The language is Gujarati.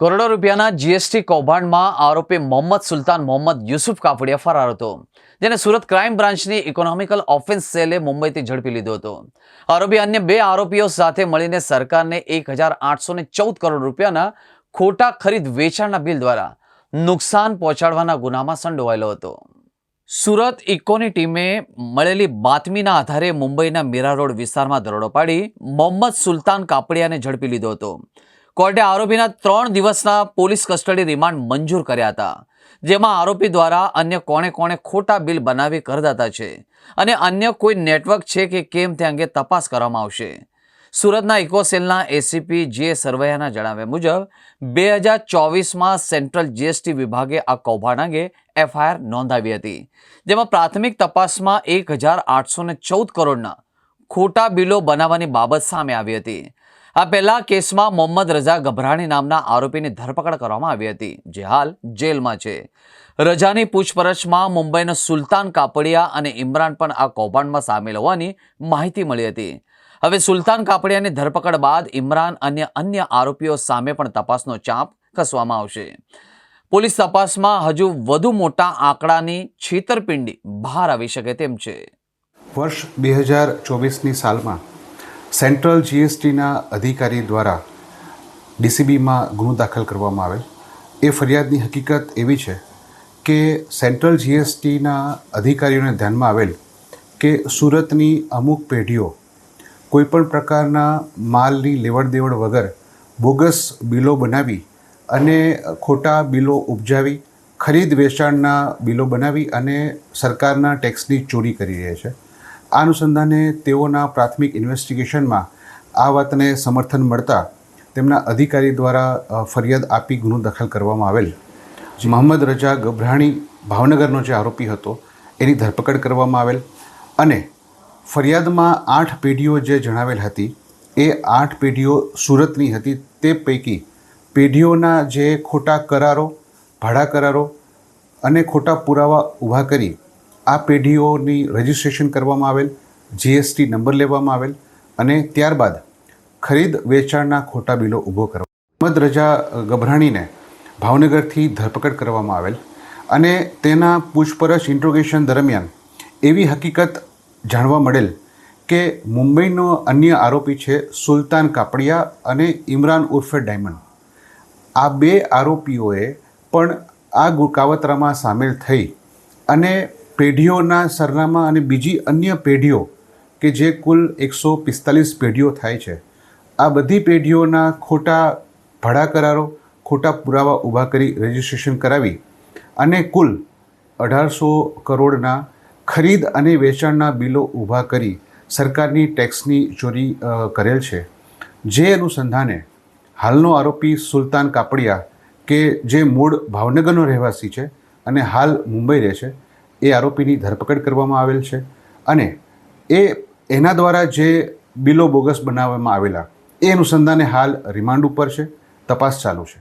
કરોડો રૂપિયાના જીએસટી કૌભાંડમાં આરોપી મોહમ્મદ સુલતાન મોહમ્મદ યુસુફ કાપડિયા ફરાર હતો. જેને સુરત ક્રાઇમ બ્રાન્ચની ઇકોનોમિકલ ઓફેન્સ સેલે મુંબઈથી ઝડપી લીધો હતો. આરોપી અન્ય બે આરોપીઓ સાથે મળીને સરકારને એક કરોડ રૂપિયાના ખોટા ખરીદ વેચાણના બિલ દ્વારા નુકસાન પહોંચાડવાના ગુનામાં સંડોવાયેલો હતો. સુરત ઇકોની ટીમે મળેલી બાતમીના આધારે મુંબઈના મીરા રોડ વિસ્તારમાં દરોડો પાડી મોહમ્મદ સુલતાન કાપડિયાને ઝડપી લીધો હતો. કોર્ટે આરોપીના ત્રણ દિવસના પોલીસ કસ્ટડી રિમાન્ડ મંજૂર કર્યા હતા, જેમાં આરોપી દ્વારા અન્ય કોણે કોણે ખોટા બિલ બનાવી કરદાતા છે અને અન્ય કોઈ નેટવર્ક છે કે કેમ તે અંગે તપાસ કરવામાં આવશે. સુરતના ઇકોસેલના એસીપી જે સરવૈયાના જણાવ્યા મુજબ, બે હજાર ચોવીસમાં સેન્ટ્રલ જીએસટી વિભાગે આ કૌભાંડ અંગે એફઆઈઆર નોંધાવી હતી, જેમાં પ્રાથમિક તપાસમાં એક હજાર આઠસો ને ચૌદ કરોડના ખોટા બિલો બનાવવાની બાબત સામે આવી હતી. આ પહેલા કેસમાં મોહમ્મદ રઝા ગભરાણી નામના આરોપીની ધરપકડ કરવામાં આવી હતી, જે હાલ જેલમાં છે. રજાની પૂછપરછમાં મુંબઈનો સુલતાન કાપડિયા અને ઇમરાન પણ આ કૌભાંડમાં સામેલ હોવાની માહિતી મળી હતી. હવે સુલતાન કાપડિયાની ધરપકડ બાદ ઇમરાન અને અન્ય આરોપીઓ સામે પણ તપાસનો ચાંપ કસવામાં આવશે. પોલીસ તપાસમાં હજુ વધુ મોટા આંકડાની છેતરપિંડી બહાર આવી શકે તેમ છે. વર્ષ બે હજાર ચોવીસની સાલમાં સેન્ટ્રલ જીએસટીના અધિકારી દ્વારા ડીસીબીમાં ગુનો દાખલ કરવામાં આવેલ. એ ફરિયાદની હકીકત એવી છે કે સેન્ટ્રલ જીએસટીના અધિકારીઓને ધ્યાનમાં આવેલ કે સુરતની અમુક પેઢીઓ કોઈપણ પ્રકારના માલની લેવડ દેવડ વગર બોગસ બિલો બનાવી અને ખોટા બિલો ઉપજાવી ખરીદ વેચાણના બિલો બનાવી અને સરકારના ટેક્સની ચોરી કરી રહ્યા છે. આ અનુસંધાને તેઓના પ્રાથમિક ઇન્વેસ્ટિગેશનમાં આ વાતને સમર્થન મળતા તેમના અધિકારી દ્વારા ફરિયાદ આપી ગુનો દાખલ કરવામાં આવેલ. મોહમ્મદ રજા ગભરાણી ભાવનગરનો જે આરોપી હતો, એની ધરપકડ કરવામાં આવેલ અને ફરિયાદમાં આઠ પેઢીઓ જે જણાવેલ હતી, એ આઠ પેઢીઓ સુરતની હતી. તે પૈકી પેઢીઓના જે ખોટા કરારો, ભાડા કરારો અને ખોટા પુરાવા ઊભા કરી આ પેઢીઓની રજિસ્ટ્રેશન કરવામાં આવેલ જીએસટી નંબર લેવામાં આવેલ અને ત્યારબાદ ખરીદ વેચાણના ખોટા બિલો ઊભો કરવા. મોહમ્મદ રજા ગભરાણીને ભાવનગરથી ધરપકડ કરવામાં આવેલ અને તેના પૂછપરછ ઇન્ટ્રોગેશન દરમિયાન એવી હકીકત જાણવા મળેલ કે મુંબઈનો અન્ય આરોપી છે સુલતાન કાપડિયા અને ઇમરાન ઉર્ફે ડાયમંડ. આ બે આરોપીઓએ પણ આ ગુકાવતરામાં સામેલ થઈ અને પેઢીઓના સરનામા અને બીજી અન્ય પેઢીઓ કે જે કુલ એકસો પિસ્તાલીસ પેઢીઓ થાય છે. આ બધી પેઢીઓના ખોટા ભાડા કરારો, ખોટા પુરાવા ઊભા કરી રજિસ્ટ્રેશન કરાવી અને કુલ અઢારસો કરોડના ખરીદ અને વેચાણના બિલો ઊભા કરી સરકારની ટેક્સની ચોરી કરેલ છે. જે અનુસંધાને હાલનો આરોપી સુલતાન કાપડિયા કે જે મૂળ ભાવનગરનો રહેવાસી છે અને હાલ મુંબઈ રહે છે એ આરોપીની ધરપકડ કરવામાં આવેલ છે અને એ એના દ્વારા જે બિલો બોગસ બનાવવામાં આવેલા, એ અનુસંધાને હાલ રિમાન્ડ ઉપર છે, તપાસ ચાલુ છે.